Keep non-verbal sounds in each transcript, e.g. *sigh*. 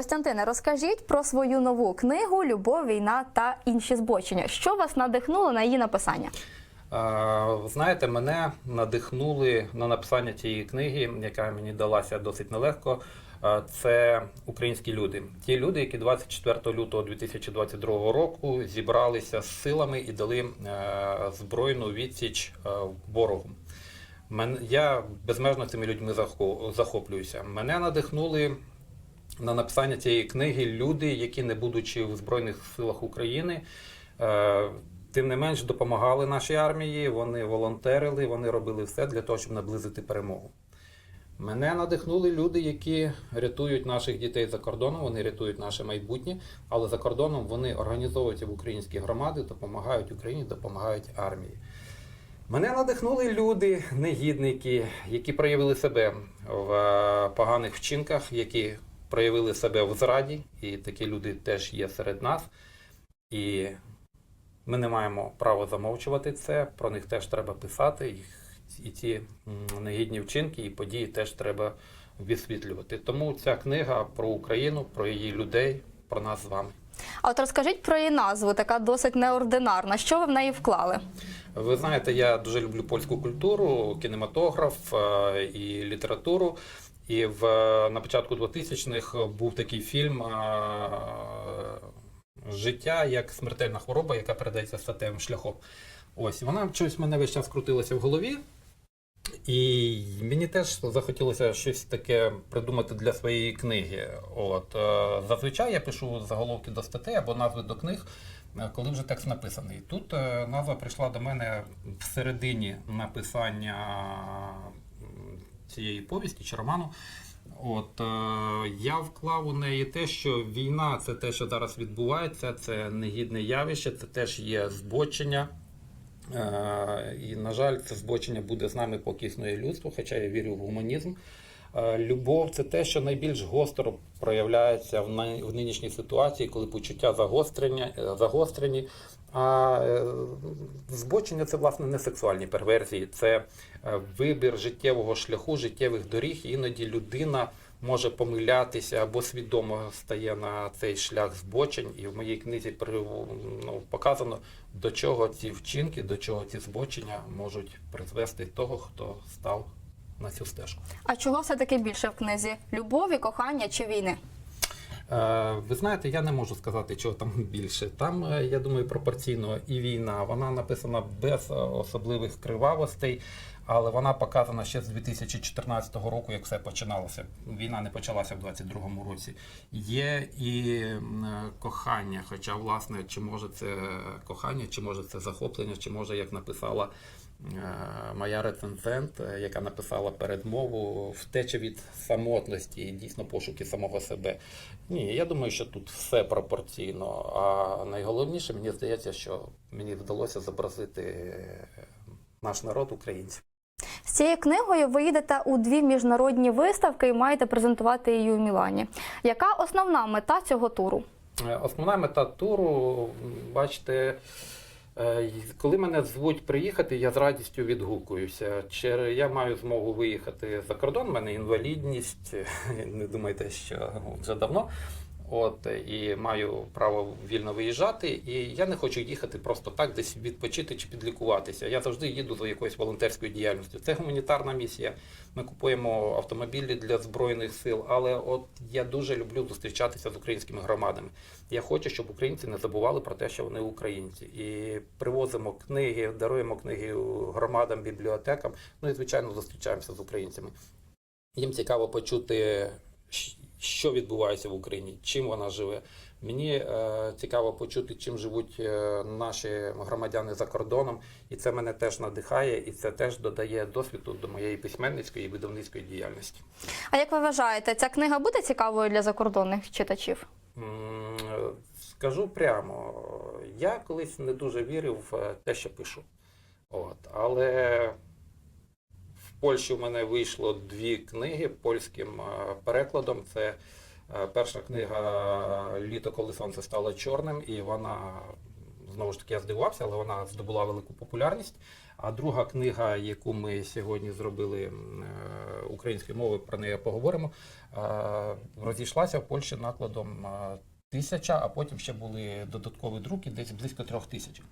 Костянтине, розкажіть про свою нову книгу Любов, війна та інші збочення. Що вас надихнуло на її написання? Знаєте, мене надихнули на написання цієї книги, яка мені далася досить нелегко. Це українські люди. Ті люди, які 24 лютого 2022 року зібралися з силами і дали е, збройну відсіч е, ворогу. Я безмежно цими людьми захоплююся. Мене надихнули на написання цієї книги люди, які, не будучи в Збройних силах України, е, тим не менш допомагали нашій армії, вони волонтерили, вони робили все для того, щоб наблизити перемогу. Мене надихнули люди, які рятують наших дітей за кордоном, вони рятують наше майбутнє, але за кордоном вони організовуються в українські громади, допомагають Україні, допомагають армії. Мене надихнули люди, негідники, які проявили себе в е, поганих вчинках, які проявили себе в зраді, і такі люди теж є серед нас. І ми не маємо права замовчувати це, про них теж треба писати. Їх, і ці негідні вчинки і події теж треба висвітлювати. Тому ця книга про Україну, про її людей, про нас з вами. А от розкажіть про її назву, така досить неординарна. Що ви в неї вклали? Ви знаєте, я дуже люблю польську культуру, кінематограф е, і літературу. І в, на початку 2000-х був такий фільм Життя як смертельна хвороба, яка передається статевим шляхом. Ось вона щось мене весь час крутилася в голові. І мені теж захотілося щось таке придумати для своєї книги. От е, зазвичай я пишу заголовки до статей або назви до книг, е, коли вже текст написаний. Тут е, назва прийшла до мене всередині написання цієї повісті чи роману. От е, я вклав у неї те, що війна це те, що зараз відбувається, це негідне явище, це теж є збочення. Е, І, на жаль, це збочення буде з нами, поки існує людство, хоча я вірю в гуманізм. Е, Любов це те, що найбільш гостро проявляється в най- в нинішній ситуації, коли почуття загострення, е, загострені. А е, збочення це власне не сексуальні перверзії, це вибір життєвого шляху, життєвих доріг. Іноді людина може помилятися або свідомо стає на цей шлях збочень. І в моїй книзі ну, показано, до чого ці вчинки, до чого ці збочення можуть призвести того, хто став на цю стежку. А чого все-таки більше в книзі? Любові, кохання чи війни? Е, Ви знаєте, я не можу сказати, чого там *laughs* більше. Там, е, я думаю, пропорційно і війна. Вона написана без е, особливих кривавостей, але вона показана ще з 2014 року, як все починалося. Війна не почалася в 22-му році. Є і кохання, хоча, власне, чи може це кохання, чи може це захоплення, чи може, як написала моя рецензент, е, яка написала передмову, втеча від самотності і дійсно пошуки самого себе. Ні, я думаю, що тут все пропорційно. А найголовніше, мені здається, що мені вдалося зобразити е, наш народ українців. З цією книгою ви їдете у дві міжнародні виставки і маєте презентувати її у Мілані. Яка основна мета цього туру? Е, Основна мета туру, бачите, е, коли мене звуть приїхати, я з радістю відгукуюся. Я маю змогу виїхати за кордон, в мене інвалідність, *laughs* не думайте, що вже давно. От і маю право вільно виїжджати, і я не хочу їхати просто так, десь відпочити чи підлікуватися. Я завжди їду за якоюсь волонтерською діяльністю. Це гуманітарна місія. Ми купуємо автомобілі для збройних сил, але от я дуже люблю зустрічатися з українськими громадами. Я хочу, щоб українці не забували про те, що вони українці, і привозимо книги, даруємо книги громадам, бібліотекам. Ну і звичайно зустрічаємося з українцями. Їм цікаво почути, що відбувається в Україні, чим вона живе. Мені е, цікаво почути, чим живуть е, наші громадяни за кордоном, і це мене теж надихає, і це теж додає досвіду до моєї письменницької і видавницької діяльності. А як ви вважаєте, ця книга буде цікавою для закордонних читачів? Е, Скажу прямо, я колись не дуже вірив в те, що пишу. От, але Польщі в мене вийшло дві книги польським е, перекладом. Це е, перша книга Літо, коли сонце стало чорним, і вона знову ж таки я здивувався, але вона здобула велику популярність. А друга книга, яку ми сьогодні зробили е, українською мовою, про неї поговоримо, розійшлася в Польщі накладом тисяча, а потім ще були додаткові друки, десь близько трьох тисяч.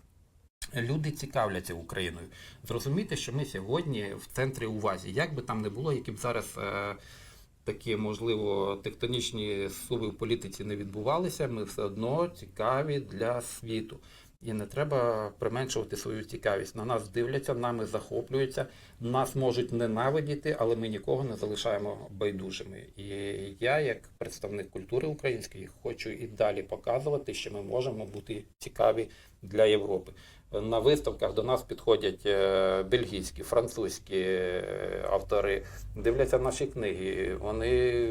Люди цікавляться Україною. Зрозумійте, що ми сьогодні в центрі уваги. Як би там не було, які б зараз е, такі, можливо, тектонічні суви в політиці не відбувалися, ми все одно цікаві для світу. І не треба применшувати свою цікавість. На нас дивляться, нами захоплюються, нас можуть ненавидіти, але ми нікого не залишаємо байдужими. І я, як представник культури української, хочу і далі показувати, що ми можемо бути цікаві для Європи. На виставках до нас підходять е, бельгійські, французькі е, автори, дивляться наші книги. Вони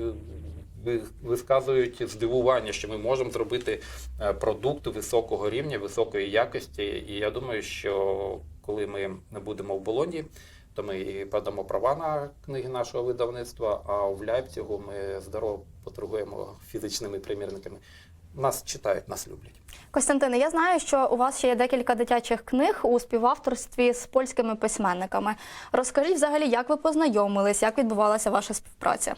висказують здивування, що ми можемо зробити е, продукт високого рівня, високої якості. І я думаю, що коли ми будемо в Болоні, то ми і подамо права на книги нашого видавництва, а в Ляйпцігу ми здорово поторгуємо фізичними примірниками. Нас читають, нас люблять. Костянтине, я знаю, що у вас ще є декілька дитячих книг у співавторстві з польськими письменниками. Розкажіть взагалі, як ви познайомились, як відбувалася ваша співпраця?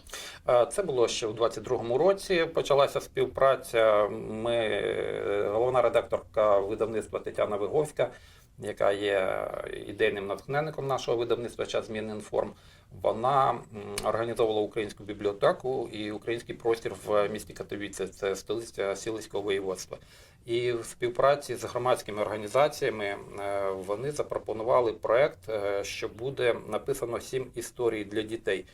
Е, Це було ще у 22-му році. Почалася співпраця. Ми е, головна редакторка видавництва Тетяна Виговська, яка є ідейним натхненником нашого видавництва час змін інформ. Вона організовувала українську бібліотеку і український простір в місті Катовіце, це столиця Сілицького воєводства. І в співпраці з громадськими організаціями е, вони запропонували проект, е, що буде написано сім історій для дітей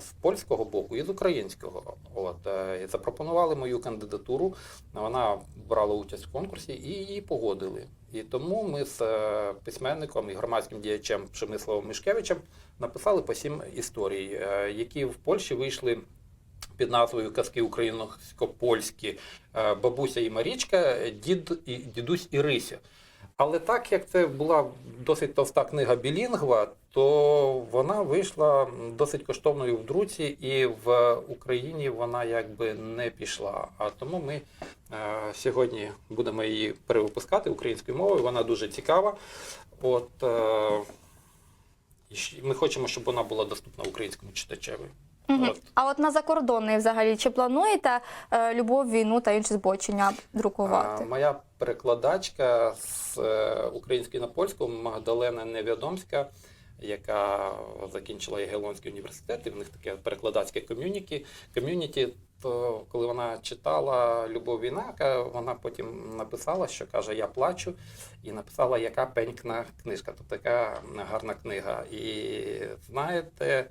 з польського боку і з українського. От е, запропонували мою кандидатуру. Вона брала участь в конкурсі і її погодили. І тому ми з е, письменником і громадським діячем Przemysławом Мішкевичем написали по сім історій, е, які в Польщі вийшли під назвою Казки українсько-польські е, Бабуся і Марічка, дід і дідусь і Рися. Але так як це була досить товста книга білінгва, то вона вийшла досить коштовною в друці, і в Україні вона якби не пішла. А тому ми е, сьогодні будемо її перевипускати українською мовою. Вона дуже цікава. От е, ми хочемо, щоб вона була доступна українському читачеві. Мгм. От. А от на закордонний взагалі чи плануєте е, любов, війну та інші збочення друкувати? А, Моя перекладачка з е, української на польську Магдалена Невідомська, яка закінчила Ягелонський університет, і в них таке перекладацьке ком'юніті. ком'юніті. То коли вона читала Любов війна, вона потім написала, що каже, я плачу, і написала, яка пенькна книжка, то така гарна книга. І знаєте,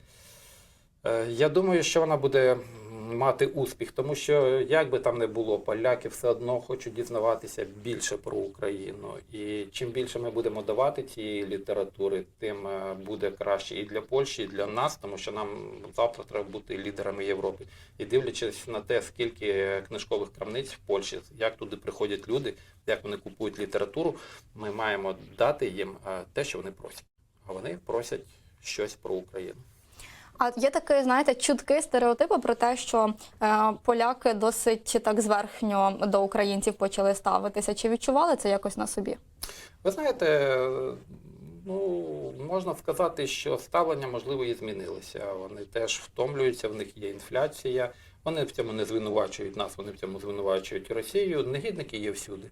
Е, Я думаю, що вона буде мати успіх, тому що як би там не було, поляки все одно хочуть дізнаватися більше про Україну. І чим більше ми будемо давати цієї літератури, тим е, буде краще і для Польщі, і для нас, тому що нам завтра треба бути лідерами Європи. І дивлячись на те, скільки книжкових крамниць в Польщі, як туди приходять люди, як вони купують літературу, ми маємо дати їм е, те, що вони просять. А вони просять щось про Україну. А є такі, знаєте, чутки стереотипи про те, що е, поляки досить так зверхньо до українців почали ставитися. Чи відчували це якось на собі? Ви знаєте, ну можна сказати, що ставлення можливо і змінилися. Вони теж втомлюються, в них є інфляція. Вони в цьому не звинувачують нас, вони в цьому звинувачують Росію. Негідники є всюди.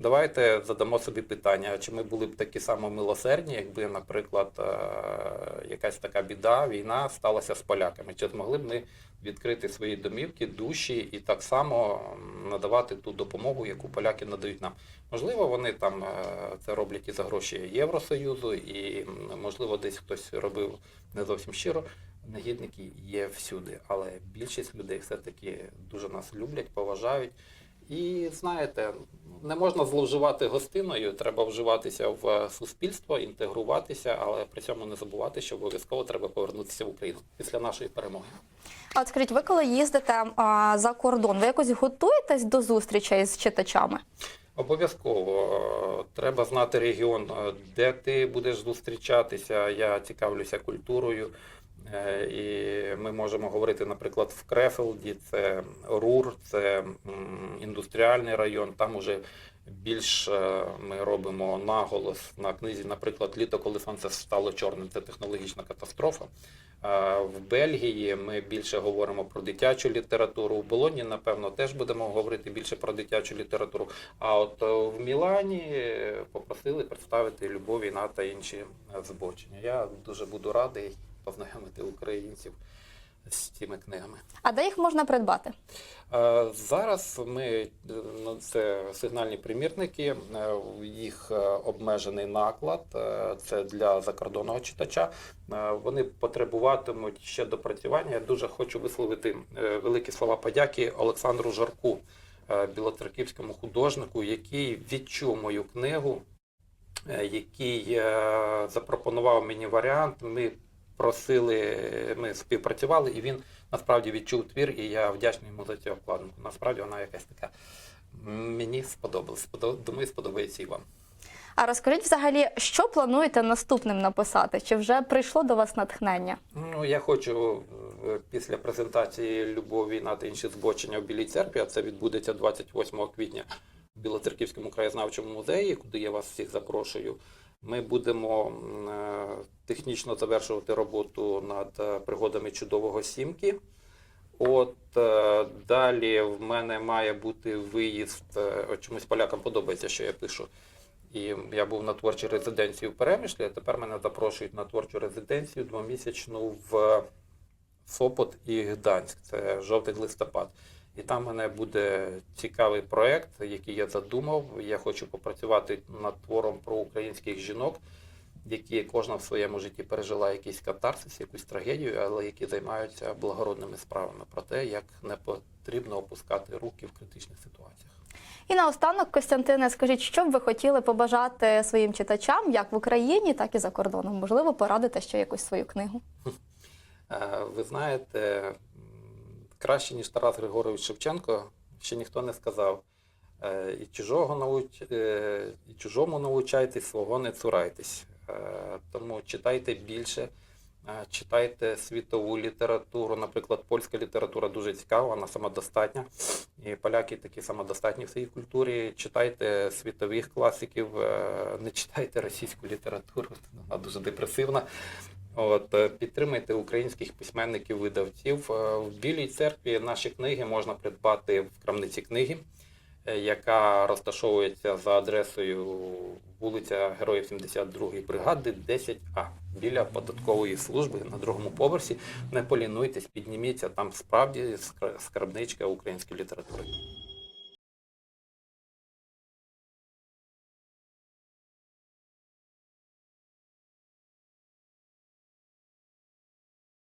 Давайте задамо собі питання, чи ми були б такі само милосердні, якби, наприклад, е, якась така біда, війна сталася з поляками? Чи змогли б ми відкрити свої домівки, душі і так само надавати ту допомогу, яку поляки надають нам? Можливо, вони там е, це роблять і за гроші Євросоюзу, і можливо, десь хтось робив не зовсім щиро. Негідники є всюди, але більшість людей все-таки дуже нас люблять, поважають. І знаєте, не можна зловживати гостиною, треба вживатися в суспільство, інтегруватися, але при цьому не забувати, що обов'язково треба повернутися в Україну після нашої перемоги. А от скажіть, ви коли їздите а, за кордон, ви якось готуєтесь до зустрічей з читачами? Обов'язково треба знати регіон, де ти будеш зустрічатися. Я цікавлюся культурою. Е, І ми можемо говорити, наприклад, в Крефелді, це Рур, це індустріальний район, там уже більш е, ми робимо наголос на книзі, наприклад, літо, коли сонце стало чорним, це технологічна катастрофа. Е, В Бельгії ми більше говоримо про дитячу літературу. У Болоні, напевно, теж будемо говорити більше про дитячу літературу. А от в Мілані попросили представити Любов, війна та інші збочення. Я дуже буду радий познайомити українців з цими книгами. А де їх можна придбати? Е, Зараз ми е, ну, це сигнальні примірники, е, їх обмежений наклад. Це для закордонного читача. Вони потребуватимуть ще допрацювання. Я дуже хочу висловити великі слова подяки Олександру Жарку, білоцерківському художнику, який відчув мою книгу, який запропонував мені варіант. Ми просили, ми співпрацювали, і він насправді відчув твір, і я вдячний йому за цю обкладинку. Насправді вона якась така. Мені сподобалась. Сподо- Думаю, сподобається і вам. А розкажіть взагалі, що плануєте наступним написати? Чи вже прийшло до вас натхнення? Ну, я хочу е, після презентації Любов, війна та інші збочення в Білій церкві, а це відбудеться 28 квітня в Білоцерківському краєзнавчому музеї, куди я вас всіх запрошую. Ми будемо е, технічно завершувати роботу над е, пригодами чудового сімки. От е, далі в мене має бути виїзд. Чомусь полякам подобається, що я пишу. І я був на творчій резиденції в Перемишлі, а тепер мене запрошують на творчу резиденцію двомісячну в Сопот і Гданськ. Це жовтий-листопад. І там в мене буде цікавий проєкт, який я задумав. Я хочу попрацювати над твором про українських жінок, які кожна в своєму житті пережила якийсь катарсис, якусь трагедію, але які займаються благородними справами про те, як не потрібно опускати руки в критичних ситуаціях. І наостанок, Костянтине, скажіть, що б ви хотіли побажати своїм читачам як в Україні, так і за кордоном? Можливо, порадите ще якусь свою книгу. Е, Ви знаєте, краще, ніж Тарас Григорович Шевченко, ще ніхто не сказав. Е, І чужого науч... е, і чужому научайтесь, свого не цурайтесь. Е, Тому читайте більше, читайте світову літературу. Наприклад, польська література дуже цікава, вона самодостатня. І поляки такі самодостатні в своїй культурі. Читайте світових класиків, не читайте російську літературу, вона дуже депресивна. От, е, підтримайте українських письменників, видавців. Е, В Білій церкві наші книги можна придбати в крамниці книги, е, яка розташовується за адресою вулиця Героїв 72 бригади, 10А, біля податкової служби на другому поверсі. Не полінуйтесь, підніміться, там справді скар- скарбничка української літератури.